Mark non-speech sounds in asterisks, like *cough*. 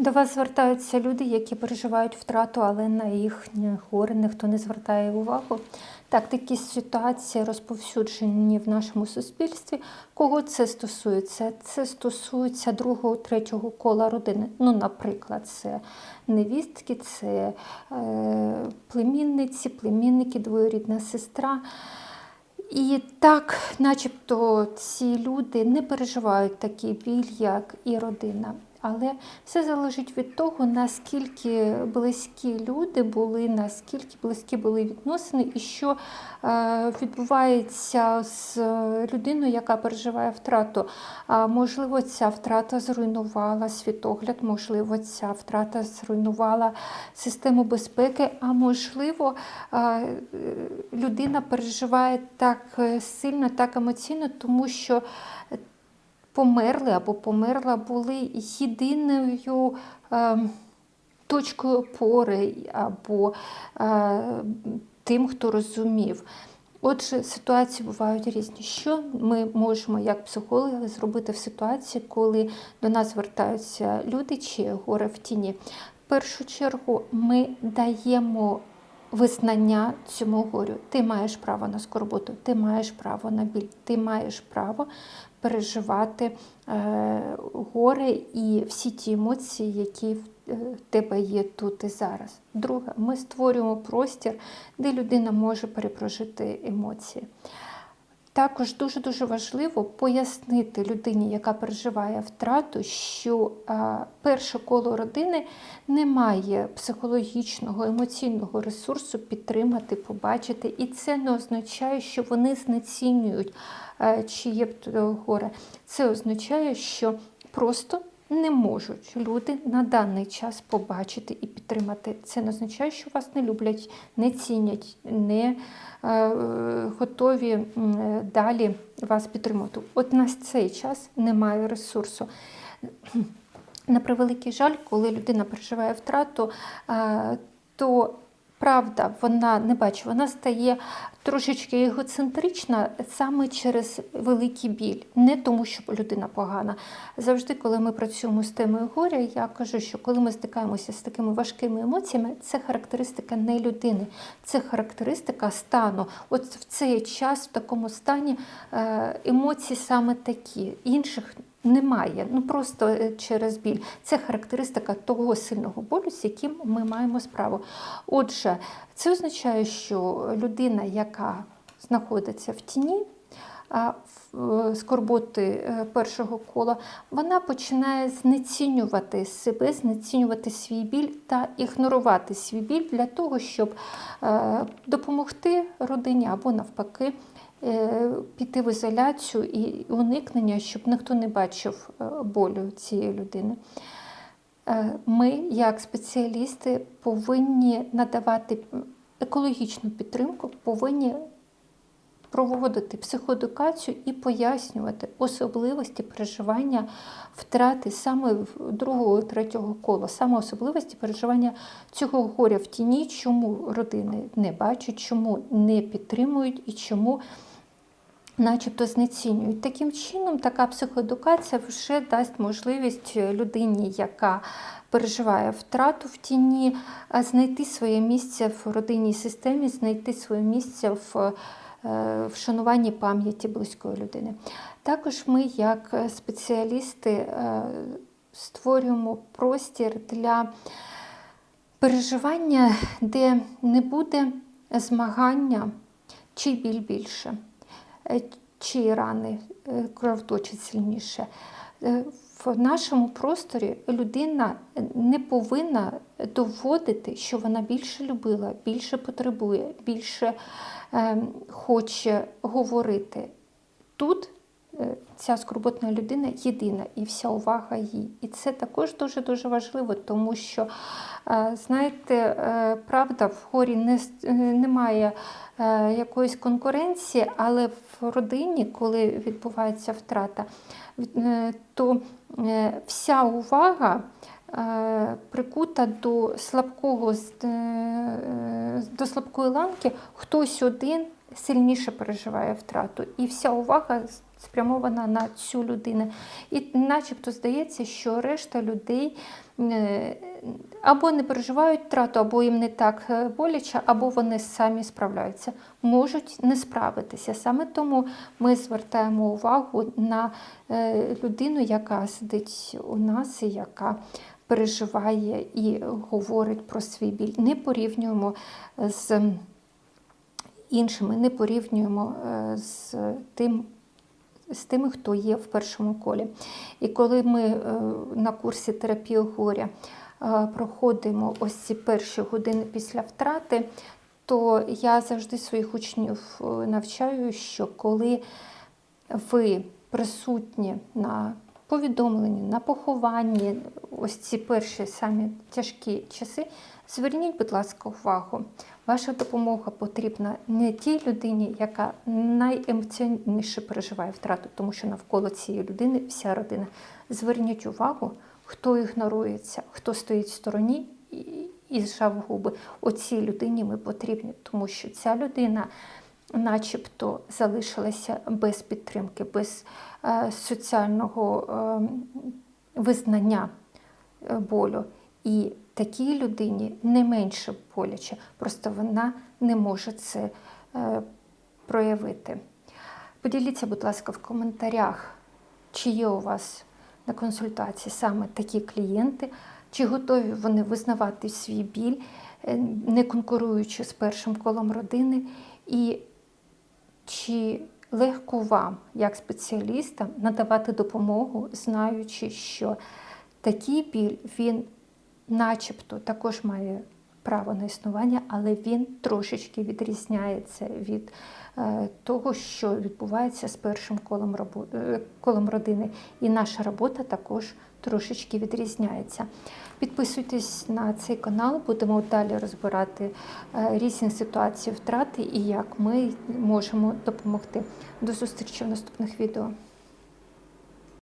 До вас звертаються люди, які переживають втрату, але на їхнє горе ніхто не звертає увагу. Так, такі ситуації розповсюджені в нашому суспільстві. Кого це стосується? Це стосується другого, третього кола родини. Ну, наприклад, це невістки, це е, племінниці, племінники, двоюрідна сестра. І так, начебто, ці люди не переживають такий біль, як і родина. Але все залежить від того, наскільки близькі люди були, наскільки близькі були відносини, і що е, відбувається з людиною, яка переживає втрату. А, можливо, ця втрата зруйнувала світогляд, можливо, ця втрата зруйнувала систему безпеки, а можливо, е, людина переживає так е, сильно, так емоційно, тому що померли або померла були єдиною е, точкою опори або е, тим, хто розумів. Отже, ситуації бувають різні. Що ми можемо, як психологи, зробити в ситуації, коли до нас звертаються люди чи горе в тіні? В першу чергу ми даємо визнання цьому горю. Ти маєш право на скорботу, ти маєш право на біль, ти маєш право переживати е, горе і всі ті емоції, які в е, тебе є тут і зараз. Друге, ми створюємо простір, де людина може перепрожити емоції. Також дуже-дуже важливо пояснити людині, яка переживає втрату, що перше коло родини не має психологічного, емоційного ресурсу підтримати, побачити. І це не означає, що вони знецінюють чиє б горе. Це означає, що просто не можуть люди на даний час побачити і підтримати. Це не означає, що вас не люблять, не цінять, не е, готові далі вас підтримати. От на цей час немає ресурсу. *clears throat* На превеликий жаль, коли людина переживає втрату, е, то правда вона не бачить, вона стає трошечки егоцентрична саме через великий біль, не тому, що людина погана. Завжди, коли ми працюємо з темою горя, я кажу, що коли ми стикаємося з такими важкими емоціями, це характеристика не людини, це характеристика стану. От в цей час, в такому стані е, емоції саме такі, інших немає. Ну просто е, через біль. Це характеристика того сильного болю, з яким ми маємо справу. Отже, це означає, що людина, яка знаходиться в тіні, е, скорботи е, першого кола, вона починає знецінювати себе, знецінювати свій біль та ігнорувати свій біль для того, щоб допомогти родині або навпаки піти в ізоляцію і уникнення, щоб ніхто не бачив е, болю цієї людини. Е, Ми, як спеціалісти, повинні надавати екологічну підтримку, повинні проводити психоедукацію і пояснювати особливості переживання втрати саме другого третього кола, саме особливості переживання цього горя в тіні, чому родини не бачать, чому не підтримують і чому начебто знецінюють. Таким чином, така психоедукація вже дасть можливість людині, яка переживає втрату в тіні, знайти своє місце в родинній системі, знайти своє місце в вшануванні пам'яті близької людини. Також ми, як спеціалісти, е, створюємо простір для переживання, де не буде змагання, чий біль більше, е, чиї рани е, кровоточать сильніше. В нашому просторі людина не повинна доводити, що вона більше любила, більше потребує, більше е, хоче говорити. Тут ця скорботна людина єдина і вся увага їй. І це також дуже-дуже важливо, тому що, е, знаєте, е, правда, в горі не, е, немає е, якоїсь конкуренції, але в родині, коли відбувається втрата, е, то е, вся увага е, прикута до слабкого е, до слабкої ланки, хтось один сильніше переживає втрату. І вся увага спрямована на цю людину. І начебто здається, що решта людей е, або не переживають втрату, або їм не так е, боляче, або вони самі справляються, можуть не справитися. Саме тому ми звертаємо увагу на е, людину, яка сидить у нас і яка переживає і говорить про свій біль. Не порівнюємо з іншими, не порівнюємо з тим. З тими, хто є в першому колі. І коли ми е, на курсі терапії горя е, проходимо ось ці перші години після втрати, то я завжди своїх учнів е, навчаю, що коли ви присутні на повідомленні, на похованні, ось ці перші самі тяжкі часи, зверніть, будь ласка, увагу. Ваша допомога потрібна не тій людині, яка найемоційніше переживає втрату, тому що навколо цієї людини вся родина. Зверніть увагу, хто ігнорується, хто стоїть в стороні і, зжав губи. Оцій людині ми потрібні, тому що ця людина начебто залишилася без підтримки, без е, соціального е, визнання болю. І такій людині не менше боляче, просто вона не може це е, проявити. Поділіться, будь ласка, в коментарях, чи є у вас на консультації саме такі клієнти, чи готові вони визнавати свій біль, е, не конкуруючи з першим колом родини, і чи легко вам, як спеціалістам, надавати допомогу, знаючи, що такий біль він начебто також має право на існування, але він трошечки відрізняється від е, того, що відбувається з першим колом, робо- е, колом родини. І наша робота також трошечки відрізняється. Підписуйтесь на цей канал, будемо далі розбирати е, різні ситуації втрати і як ми можемо допомогти. До зустрічі в наступних відео.